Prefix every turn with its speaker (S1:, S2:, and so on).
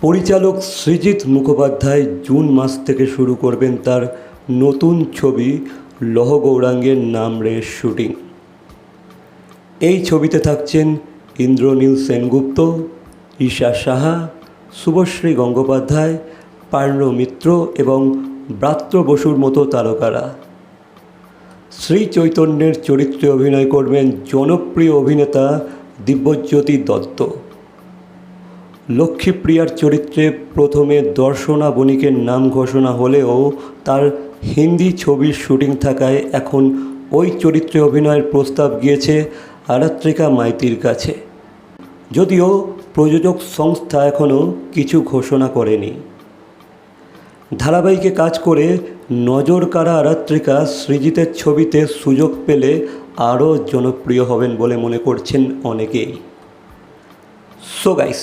S1: পরিচালক সৃজিত মুখোপাধ্যায় জুন মাস থেকে শুরু করবেন তার নতুন ছবি লহ গৌরাঙ্গের নাম রে শুটিং। এই ছবিতে থাকছেন ইন্দ্রনীল সেনগুপ্ত, ঈশা সাহা, শুভশ্রী গঙ্গোপাধ্যায়, পার্ণ মিত্র এবং ব্রাত্য বসুর মতো তারকারা। শ্রী চৈতন্যের চরিত্রে অভিনয় করবেন জনপ্রিয় অভিনেতা দিব্যজ্যোতি দত্ত। লক্ষ্মীপ্রিয়ার চরিত্রে প্রথমে দর্শনা বণিকের নাম ঘোষণা হলেও তার হিন্দি ছবির শুটিং থাকায় এখন ওই চরিত্রে অভিনয়ের প্রস্তাব গিয়েছে আরাত্রিকা মাইতির কাছে। যদিও প্রযোজক সংস্থা এখনও কিছু ঘোষণা করেনি। ধারাবাহিকে কাজ করে নজর কাড়া আরাত্রিকা সৃজিতের ছবিতে সুযোগ পেলে আরও জনপ্রিয় হবেন বলে মনে করছেন অনেকেই। So guys